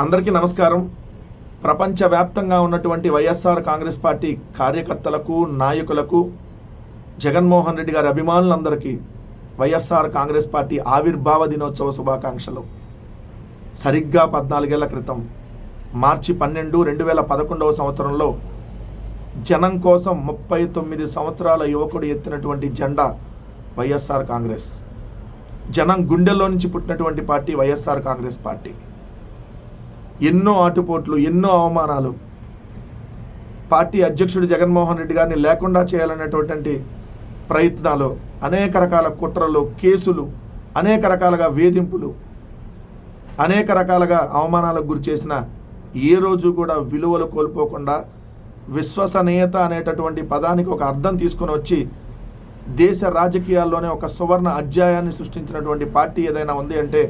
అందరికీ నమస్కారం. ప్రపంచవ్యాప్తంగా ఉన్నటువంటి వైఎస్ఆర్ కాంగ్రెస్ పార్టీ కార్యకర్తలకు నాయకులకు జగన్మోహన్ రెడ్డి గారి అభిమానులందరికీ వైఎస్ఆర్ కాంగ్రెస్ పార్టీ ఆవిర్భావ దినోత్సవ శుభాకాంక్షలు. సరిగ్గా పద్నాలుగేళ్ళ క్రితం మార్చి పన్నెండు రెండు వేల పదకొండవ సంవత్సరంలో జనం కోసం ముప్పై తొమ్మిది సంవత్సరాల యువకుడు ఎత్తినటువంటి జెండా వైఎస్ఆర్ కాంగ్రెస్. జనం గుండెల్లో నుంచి పుట్టినటువంటి పార్టీ వైఎస్ఆర్ కాంగ్రెస్ పార్టీ. ఎన్నో ఆటుపోట్లు ఎన్నో అవమానాలు. పార్టీ అధ్యక్షుడు జగన్మోహన్ రెడ్డి గారిని లేకుండా చేయాలనేటువంటి ప్రయత్నాలు అనేక రకాల కుట్రలు కేసులు అనేక రకాలుగా వేధింపులు అనేక రకాలుగా అవమానాలకు గురి చేసిన ఏ రోజు కూడా విలువలు కోల్పోకుండా విశ్వసనీయత అనేటటువంటి పదానికి ఒక అర్థం తీసుకొని వచ్చి దేశ రాజకీయాల్లోనే ఒక సువర్ణ అధ్యాయాన్ని సృష్టించినటువంటి పార్టీ ఏదైనా ఉంది అంటే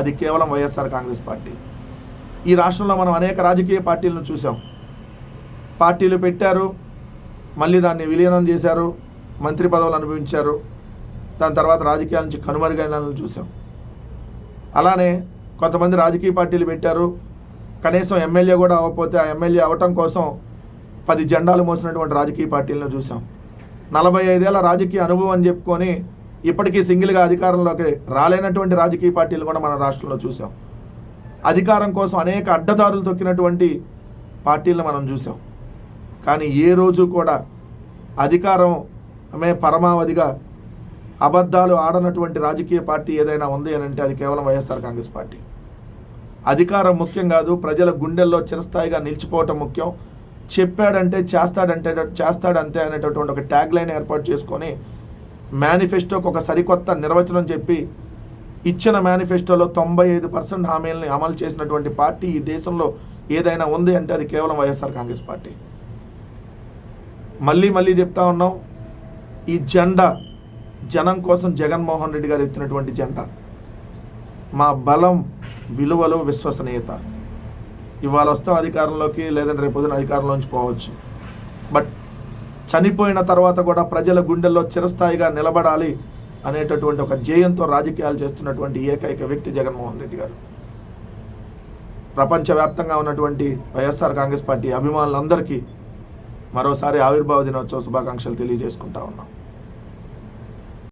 అది కేవలం వైఎస్ఆర్ కాంగ్రెస్ పార్టీ. ఈ రాష్ట్రంలో మనం అనేక రాజకీయ పార్టీలను చూసాం పార్టీలు పెట్టారు మళ్ళీ దాన్ని విలీనం చేశారు మంత్రి పదవులు అనుభవించారు. దాని తర్వాత రాజకీయాల నుంచి కనుమరుగైనాలను చూసాం అలానే కొంతమంది రాజకీయ పార్టీలు పెట్టారు. కనీసం ఎమ్మెల్యే కూడా అవ్వకపోతే ఆ ఎమ్మెల్యే అవ్వటం కోసం పది జెండాలు మోసినటువంటి రాజకీయ పార్టీలను చూసాం నలభై ఐదేళ్ళ రాజకీయ అనుభవం అని చెప్పుకొని ఇప్పటికీ సింగిల్గా అధికారంలోకి రాలేనటువంటి రాజకీయ పార్టీలు కూడా మన రాష్ట్రంలో చూసాం అధికారం కోసం అనేక అడ్డదారులు తొక్కినటువంటి పార్టీలను మనం చూసాం. కానీ ఏ రోజు కూడా అధికారం మే పరమావధిగా అబద్ధాలు ఆడనటువంటి రాజకీయ పార్టీ ఏదైనా ఉంది అని అంటే అది కేవలం వైఎస్ఆర్ కాంగ్రెస్ పార్టీ. అధికారం ముఖ్యం కాదు ప్రజల గుండెల్లో చిరస్థాయిగా నిలిచిపోవటం ముఖ్యం. చెప్పాడంటే చేస్తాడంటే చేస్తాడంతే అనేటటువంటి ఒక ట్యాగ్ లైన్ ఏర్పాటు చేసుకొని మేనిఫెస్టోకి ఒక సరికొత్త నిర్వచనం చెప్పి ఇచ్చిన మేనిఫెస్టోలో తొంభై ఐదు పర్సెంట్ హామీలని అమలు చేసినటువంటి పార్టీ ఈ దేశంలో ఏదైనా ఉంది అంటే అది కేవలం వైఎస్ఆర్ కాంగ్రెస్ పార్టీ. మళ్ళీ మళ్ళీ చెప్తా ఉన్నాం ఈ జెండా జనం కోసం జగన్మోహన్ రెడ్డి గారు ఎత్తినటువంటి జెండా. మా బలం విలువలు విశ్వసనీయత. ఇవాళ వస్తాం అధికారంలోకి లేదంటే రేపు పొద్దున అధికారంలోంచి పోవచ్చు. బట్ చనిపోయిన తర్వాత కూడా ప్రజల గుండెల్లో చిరస్థాయిగా నిలబడాలి అనేటటువంటి ఒక జేయంతో రాజకీయాలు చేస్తున్నటువంటి ఏకైక వ్యక్తి జగన్మోహన్ రెడ్డి గారు. ప్రపంచవ్యాప్తంగా ఉన్నటువంటి వైఎస్ఆర్ కాంగ్రెస్ పార్టీ అభిమానులందరికీ మరోసారి ఆవిర్భావ దినోత్సవ శుభాకాంక్షలు తెలియజేసుకుంటా ఉన్నాం.